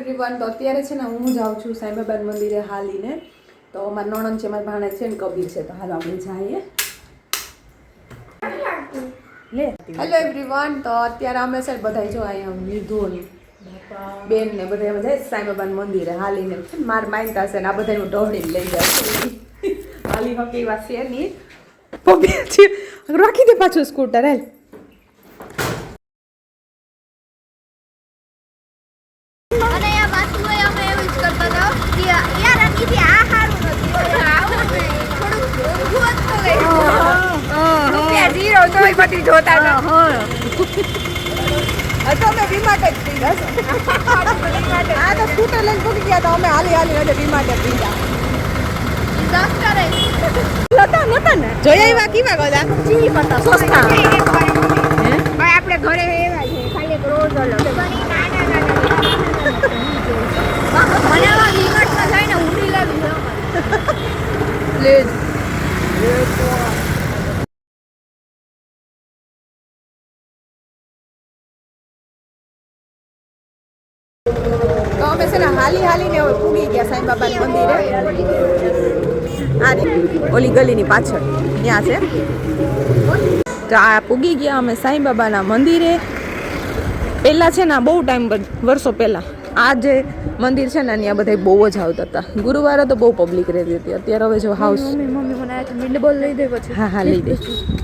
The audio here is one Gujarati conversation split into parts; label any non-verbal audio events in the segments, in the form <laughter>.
એવરીવન તો અત્યારે છે ને હું જાઉં છું સાંઈબાબા મંદિરે હાલીને. તો મારા નણંદ છે મારા ભાણે છે ને કબીર છે. તો હાલો આપણે જઈએ. હેલો એવરીવન તો અત્યારે અમે છે બધા જો અહીંયા વિધો બેન ને બધા અમે જાય મંદિરે હાલીને. માર માનતા છે ને આ બધા હું દોડીને લઈ છું હાલી હકી વાત છે નહીં. રાખી દે પાછું સ્કૂટર, હેલ અને આ વાસ્તુએ અમે એવું જ કરતા હતા કે યાર આનીથી આ સારું નથી આવું નહીં થોડુંક ઊંધું જ તો ગઈ રૂપિયા zero તોય બધી જોતા હતા તો અમે વીમાટ જ પીધા આ તો સ્કૂટર લઈને પૂકી ગયા તો અમે હાલી હાલી એટલે વીમાટ જ પી નતા ને? જોયા એવા કેવા ગોદા ચી પતા સસ્તા. આપણે ઘરે એવા છે ખાલી એક રોજ અલગ નાના નાના મને આવા વિકટમાં થાય ને લાગી પ્લીઝ તો અમે છે ને હાલી હાલીને હવે પૂગી ગયા સાંઈ બાબા મંદિરે. આ રે, ઓલી ગલીની પાછળ ત્યાં છે. તો આ પૂગી ગયા અમે સાંઈ બાબાના મંદિરે. પહેલાં છે ને બહુ ટાઈમ વર્ષો પહેલાં આ જે મંદિર છે ને ત્યાં બધા બહુ જ આવતા હતા. ગુરુવારે તો બહુ પબ્લિક રહેતી હતી. અત્યારે હવે જો હાઉસ મમ્મી મને મીંડ બોલ લઈ દે પછી. હા હા લઈ દે. <laughs>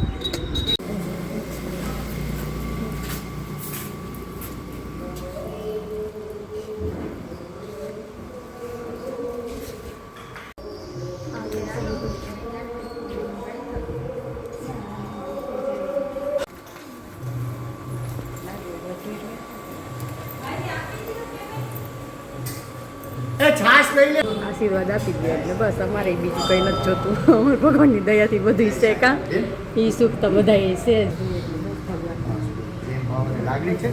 આશીર્વાદ આપી દે એટલે બસ અમારે બીજું કંઈ નથી જોતું. અમારે ભગવાનની દયાથી બધું છે કા. એ સુખ તો બધા છે છે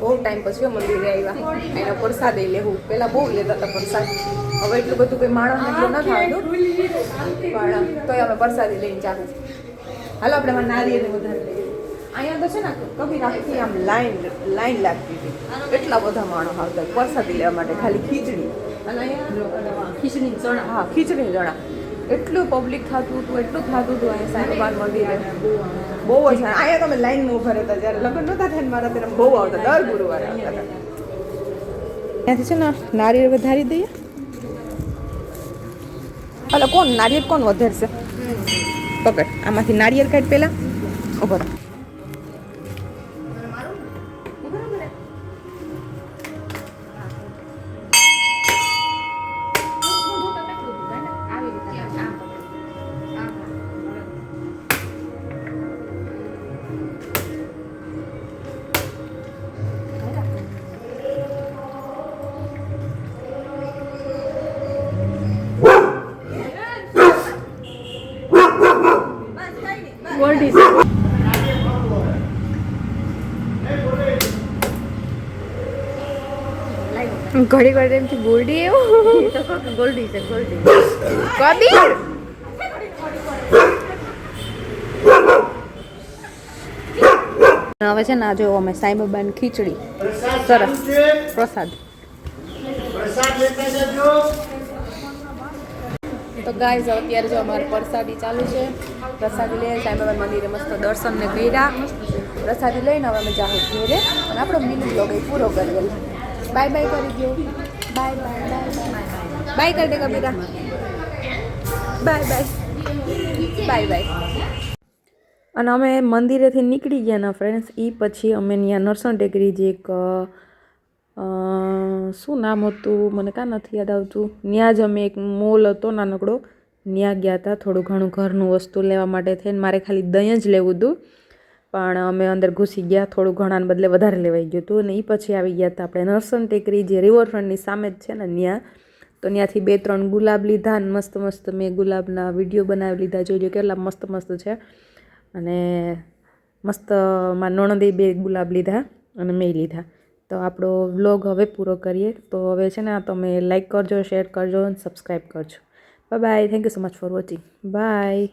બહુ ટાઈમ પછી મંદિરે આવ્યા. એનો પ્રસાદ લેવું. પેલા બહુ લેતા હતા પ્રસાદ. હવે એટલું બધું કંઈ માણસ એટલું ન થતું પણ તોય અમે પ્રસાદી લઈને ચાલુ. હાલો આપણે નારીએ વધારે લઈએ. અહીંયા તો છે ને કભી રાખતી આમ લાઈન લાઈન લાગતી હતી. એટલા બધા માણસ આવતા પ્રસાદી લેવા માટે ખાલી ખીચડી. અને અહીંયા ખીચડી ચણા. હા ખીચડી ચણા. એટલું પબ્લિક થતું હતું એટલું થતું હતું અહીંયા સાંઈબાબા મંદિરે. બહુ જ અહીંયા તમે લાઈનમાં ઊભા રહેતા જ્યારે લગ્ન નહોતા થયા મારા ત્યારે બહુ આવતા દર ગુરુવારે આવતા હતા. ત્યાંથી છે ને નારિયેળ વધારી દઈએ. હાલો કોણ? નારિયેળ કોણ વધારશે? પકડ આમાંથી નારિયેળ કાઢ પહેલાં. ઊભો રહો. ગોલ્ડી ઘડી ઘડી એમથી ગોલ્ડી એવું? ગોલ્ડી છે ગોલ્ડી કબી? હવે છે ને આ જોવો અમે સાંઈબાબાની ખીચડી. સરસ. પ્રસાદ. તો ગાય અત્યારે જો અમારે પ્રસાદી ચાલુ છે. પ્રસાદી લઈને સાંઈબાબા મંદિરે મસ્ત દર્શનને કર્યા. પ્રસાદી લઈને હવે અમે જાહું ઘેરે. અને આપણો મિની બ્લોગ એ પૂરો કરીએ. બાય બાય કરી દો બાય બાય બાય બાય કરી દે બાય બાય બાય બાય અને અમે મંદિરેથી નીકળી ગયા ના ફ્રેન્ડ્સ એ પછી અમે ત્યાં નરસણ ટેકરી જે એક શું નામ હતું? મને કાં નથી યાદ આવતું. ત્યાં જ અમે એક મોલ હતો નાનકડો. ત્યાં ગયા હતા થોડું ઘણું ઘરનું વસ્તુ લેવા માટે થઈને મારે ખાલી દહીં જ લેવું હતું. પણ અમે અંદર ઘૂસી ગયા, થોડું ઘણાને બદલે વધારે લેવાઈ ગયું હતું અને એ પછી આવી ગયા હતા આપણે. નરસન ટેકરી જે રિવરફ્રન્ટની સામે જ છે ને ત્યાં તો ત્યાંથી બે ત્રણ ગુલાબ લીધા અને મસ્ત મસ્ત મેં ગુલાબના વીડિયો બનાવી લીધા. લો કેટલા મસ્ત મસ્ત છે. અને મસ્તમાં નણંદે બે ગુલાબ લીધા અને મેં લીધા. તો આપણો વ્લોગ હવે પૂરો કરીએ. તો હવે છે ને આ તમે લાઈક કરજો શેર કરજો અને સબસ્ક્રાઈબ કરજો. Bye bye. Thank you so much for watching. Bye.